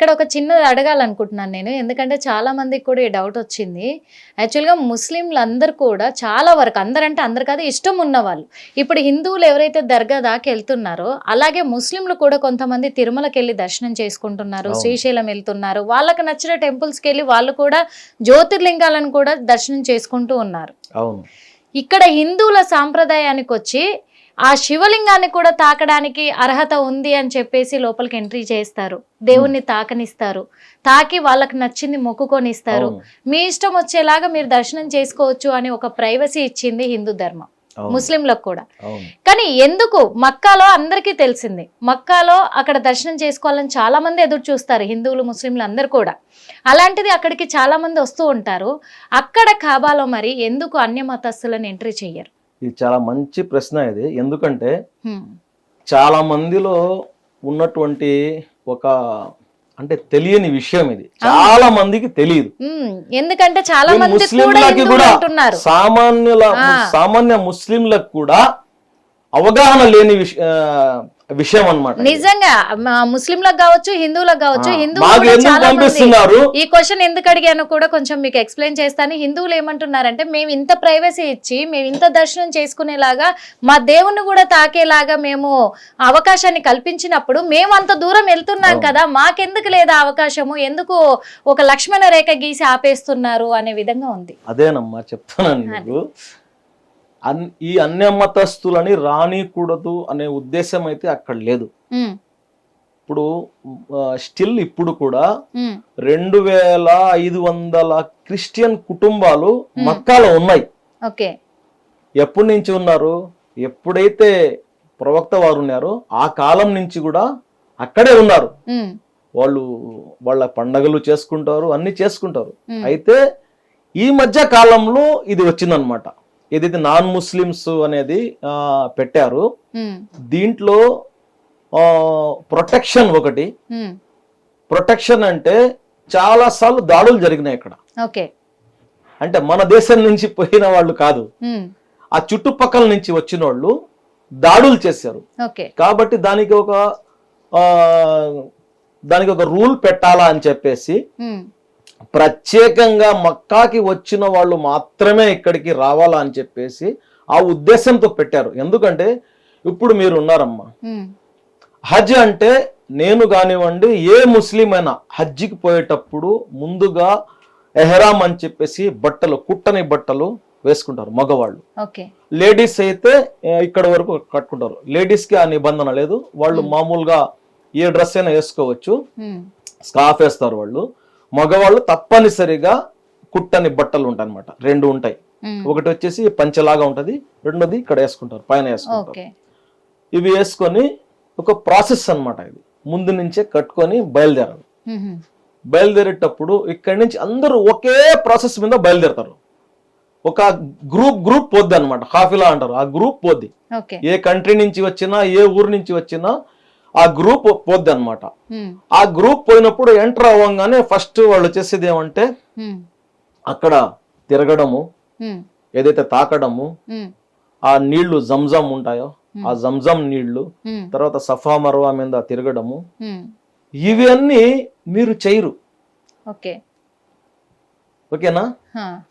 ఇక్కడ ఒక చిన్నది అడగాలనుకుంటున్నాను నేను. ఎందుకంటే చాలా మందికి కూడా ఈ డౌట్ వచ్చింది. యాక్చువల్గా ముస్లింలు అందరు కూడా చాలా వరకు అందరంటే అందరు కాదు ఇష్టం ఉన్నవాళ్ళు ఇప్పుడు హిందువులు ఎవరైతే దర్గా దాకా వెళ్తున్నారో అలాగే ముస్లింలు కూడా కొంతమంది తిరుమలకి వెళ్ళి దర్శనం చేసుకుంటున్నారు. శ్రీశైలం వెళ్తున్నారు. వాళ్ళకి నచ్చిన టెంపుల్స్కి వెళ్ళి వాళ్ళు కూడా జ్యోతిర్లింగాలను కూడా దర్శనం చేసుకుంటూ ఉన్నారు. అవును. ఇక్కడ హిందువుల సాంప్రదాయానికి వచ్చి ఆ శివలింగాన్ని కూడా తాకడానికి అర్హత ఉంది అని చెప్పేసి లోపలికి ఎంట్రీ చేస్తారు. దేవుణ్ణి తాకనిస్తారు. తాకి వాళ్ళకి నచ్చింది మొక్కుకొని ఇస్తారు. మీ ఇష్టం వచ్చేలాగా మీరు దర్శనం చేసుకోవచ్చు అని ఒక ప్రైవసీ ఇచ్చింది హిందూ ధర్మం. ముస్లింలకు కూడా. కానీ ఎందుకు? మక్కాలో అందరికీ తెలిసింది. మక్కాలో అక్కడ దర్శనం చేసుకోవాలని చాలా మంది ఎదురు చూస్తారు హిందువులు ముస్లింలు అందరు కూడా. అలాంటిది అక్కడికి చాలా మంది వస్తూ ఉంటారు. అక్కడ ఖాబాలో మరి ఎందుకు అన్య మతస్థులను ఎంట్రీ చెయ్యరు? ఇది చాలా మంచి ప్రశ్న ఇది ఎందుకంటే. చాలా మందిలో ఉన్నటువంటి ఒక అంటే తెలియని విషయం ఇది చాలా మందికి తెలియదు. ఎందుకంటే చాలా మంది ముస్లింలకి కూడా సామాన్యుల. సామాన్య ముస్లింలకు కూడా అవగాహన లేని విష- ఆ, విషయం అన్నమాట ఇది. నిజంగా ముస్లింలకు కావచ్చు హిందువులకు కావచ్చు హిందువులు ఈ క్వశ్చన్ ఎందుకు అడిగానో కూడా కొంచెం మీకు ఎక్స్ప్లెయిన్ చేస్తాను. హిందువులు ఏమంటున్నారంటే మేము ఇంత ప్రైవసీ ఇచ్చి మేము ఇంత దర్శనం చేసుకునేలాగా మా దేవుణ్ణి కూడా తాకేలాగా మేము అవకాశాన్ని కల్పించినప్పుడు మేము అంత దూరం వెళ్తున్నాం. కదా మాకెందుకు లేదా అవకాశము? ఎందుకు ఒక లక్ష్మణ రేఖ గీసి ఆపేస్తున్నారు అనే విధంగా ఉంది. అదేనమ్మా చెప్తాను మీకు. అన్ ఈ అన్యమతస్తులని రానికూడదు అనే ఉద్దేశం అయితే అక్కడ లేదు. ఇప్పుడు స్టిల్ ఇప్పుడు కూడా రెండు వేల ఐదు వందల క్రిస్టియన్ కుటుంబాలు మక్కాలో ఉన్నాయి. ఎప్పటి నుంచి ఉన్నారు? ఎప్పుడైతే ప్రవక్త వారు ఉన్నారో ఆ కాలం నుంచి కూడా అక్కడే ఉన్నారు. వాళ్ళు వాళ్ళ పండగలు చేసుకుంటారు అన్ని చేసుకుంటారు. అయితే ఈ మధ్య కాలంలో ఇది వచ్చిందనమాట ఏదైతే నాన్ ముస్లిమ్స్ అనేది పెట్టారు దీంట్లో ప్రొటెక్షన్ ఒకటి. ప్రొటెక్షన్ అంటే చాలా సార్లు దాడులు జరిగినాయి ఇక్కడ ఓకే. అంటే మన దేశం నుంచి పోయిన వాళ్ళు కాదు. ఆ చుట్టుపక్కల నుంచి వచ్చిన వాళ్ళు దాడులు చేశారు. కాబట్టి దానికి ఒక దానికి ఒక రూల్ పెట్టాలా అని చెప్పేసి ప్రత్యేకంగా మక్కాకి వచ్చిన వాళ్ళు మాత్రమే ఇక్కడికి రావాలా అని చెప్పేసి ఆ ఉద్దేశంతో పెట్టారు. ఎందుకంటే ఇప్పుడు మీరు ఉన్నారమ్మా హజ్ అంటే నేను కానివ్వండి ఏ ముస్లిం అయినా హజ్జికి పోయేటప్పుడు ముందుగా ఎహరామ్ అని చెప్పేసి బట్టలు కుట్టని బట్టలు వేసుకుంటారు మగవాళ్ళు. లేడీస్ అయితే ఇక్కడ వరకు కట్టుకుంటారు. లేడీస్కి ఆ నిబంధన లేదు. వాళ్ళు మామూలుగా ఏ డ్రెస్ అయినా వేసుకోవచ్చు. స్కార్ఫ్ వేస్తారు వాళ్ళు. మగవాళ్ళు తప్పనిసరిగా కుట్టని బట్టలు ఉంటాయి అనమాట రెండు ఉంటాయి. ఒకటి వచ్చేసి పంచలాగా ఉంటది. రెండోది ఇక్కడ వేసుకుంటారు. పైన వేసుకుంటారు. ఇవి వేసుకొని ఒక ప్రాసెస్ అన్నమాట ఇది. ముందు నుంచే కట్టుకొని బయలుదేరాలి. బయలుదేరేటప్పుడు ఇక్కడి నుంచి అందరూ ఒకే ప్రాసెస్ మీద బయలుదేరతారు. ఒక గ్రూప్ గ్రూప్ పోద్ది అనమాట హాఫిలా అంటారు. ఆ గ్రూప్ పోద్ది. ఏ కంట్రీ నుంచి వచ్చినా ఏ ఊరు నుంచి వచ్చినా ఆ గ్రూప్ పోద్ది అనమాట ఆ గ్రూప్ పోయినప్పుడు ఎంటర్ అవ్వగానే ఫస్ట్ వాళ్ళు చేసేది ఏమంటే అక్కడ తిరగడము ఏదైతే తాకడము ఆ నీళ్ళు జంజం ఉంటాయో ఆ జంజం నీళ్ళు తర్వాత సఫా మరవా మీద తిరగడము. ఇవన్నీ మీరు చేయరు. ఓకే. ఓకేనా?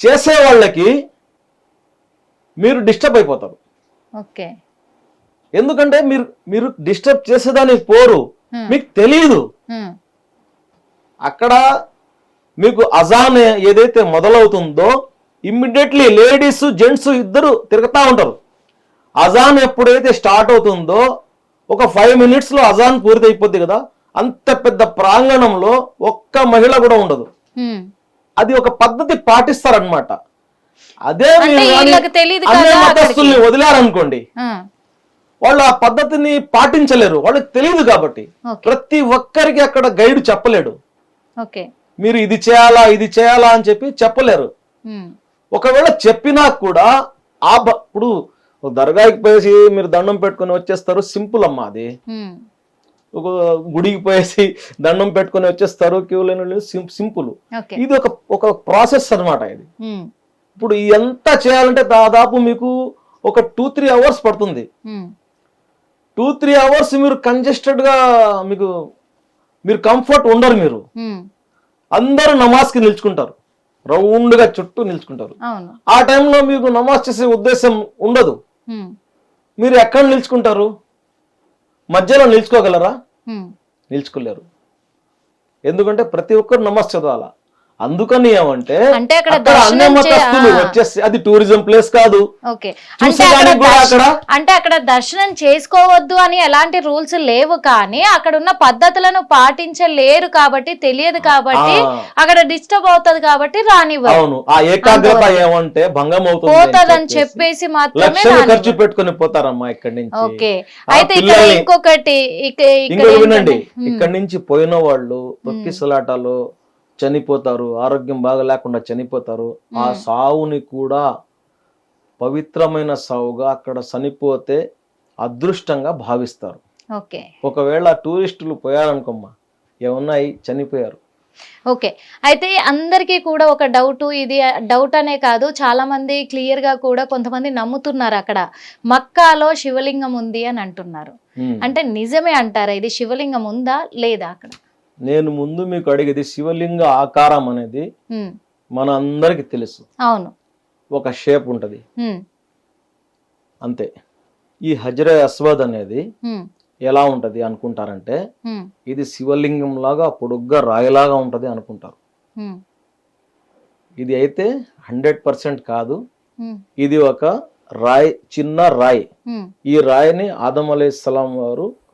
చేసే వాళ్ళకి మీరు డిస్టర్బ్ అయిపోతారు. ఓకే. ఎందుకంటే మీరు మీరు డిస్టర్బ్ చేసేదానికి పోరు. మీకు తెలియదు అక్కడ మీకు అజాన్ ఏదైతే మొదలవుతుందో ఇమ్మీడియట్లీ లేడీస్ జెంట్స్ ఇద్దరు తిరుగుతూ ఉంటారు. అజాన్ ఎప్పుడైతే స్టార్ట్ అవుతుందో ఒక ఫైవ్ మినిట్స్లో అజాన్ పూర్తి అయిపోద్ది కదా. అంత పెద్ద ప్రాంగణంలో ఒక్క మహిళ కూడా ఉండదు. అది ఒక పద్ధతి పాటిస్తారనమాట అదే మీరు వదిలారనుకోండి. వాళ్ళు ఆ పద్ధతిని పాటించలేరు. వాళ్ళకి తెలియదు కాబట్టి. ప్రతి ఒక్కరికి అక్కడ గైడ్ చెప్పలేడు. మీరు ఇది చేయాలా ఇది చేయాలా అని చెప్పి చెప్పలేరు. ఒకవేళ చెప్పినా కూడా ఆ ఇప్పుడు దర్గాకి పోయేసి మీరు దండం పెట్టుకొని వచ్చేస్తారు సింపుల్ అమ్మా అది. ఒక గుడికి పోయేసి దండం పెట్టుకొని వచ్చేస్తారు క్యూ లైన్ సింపుల్. ఇది ఒక ఒక ప్రాసెస్ అన్నమాట ఇది. ఇప్పుడు ఎంత చేయాలంటే దాదాపు మీకు ఒక టూ త్రీ అవర్స్ పడుతుంది. టూ త్రీ అవర్స్ మీరు కంజెస్టెడ్గా మీకు మీరు కంఫర్ట్ ఉండరు మీరు. అందరూ నమాజ్కి నిల్చుకుంటారు. రౌండ్గా చుట్టూ నిల్చుకుంటారు. ఆ టైంలో మీకు నమాజ్ చేసే ఉద్దేశం ఉండదు. మీరు ఎక్కడ నిల్చుకుంటారు? మధ్యలో నిల్చుకోగలరా? నిల్చుకోలేరు. ఎందుకంటే ప్రతి ఒక్కరు నమాజ్ చదవాలా? అందుకని ఏమంటే అంటే అక్కడ. వచ్చేసి అది టూరిజం ప్లేస్ కాదు. అంటే అక్కడ దర్శనం చేసుకోవద్దు అని ఎలాంటి రూల్స్ లేవు కానీ అక్కడ ఉన్న పద్ధతులను పాటించలేరు కాబట్టి తెలియదు కాబట్టి. అక్కడ డిస్టర్బ్ అవుతది కాబట్టి రానివ్వరు. అవును. ఆ ఏకాగ్రత ఏమంటే భంగం అవుతుంది అని పోతదని చెప్పేసి మాత్రమే ఖర్చు. పెట్టుకొని పోతారమ్మా ఇక్కడి నుంచి. ఓకే. అయితే ఇక్కడ ఇంకొకటి వినండి. ఇక్కడి నుంచి పోయిన వాళ్ళు తొక్కిసలాటలో చనిపోతారు ఆరోగ్యం బాగా లేకుండా చనిపోతారు ఆ సావుని కూడా పవిత్రమైన సావుగా అక్కడ చనిపోతే అదృష్టంగా భావిస్తారు. ఓకే. ఒకవేళ టూరిస్టులు పోయారనుకోమ్మా ఏమన్నాయి చనిపోయారు. ఓకే. అయితే అందరికీ కూడా ఒక డౌట్ ఇది డౌట్ అనే కాదు చాలా మంది క్లియర్గా కూడా కొంతమంది నమ్ముతున్నారు అక్కడ. మక్కాలో శివలింగం ఉంది అని అంటున్నారు. అంటే నిజమే అంటారా? ఇది శివలింగం ఉందా లేదా అక్కడ? నేను ముందు మీకు అడిగేది శివలింగ ఆకారం అనేది మన అందరికి తెలుసు. అవును. ఒక షేప్ ఉంటది. అంతే. ఈ హజరే అస్వద్ అనేది ఎలా ఉంటది అనుకుంటారంటే ఇది శివలింగం లాగా పొడుగ్గా రాయిలాగా ఉంటది అనుకుంటారు. ఇది అయితే హండ్రెడ్ పర్సెంట్ కాదు. ఇది ఒక రాయి చిన్న రాయి. ఈ రాయిని ఆదం అలైహిస్సలాం వారు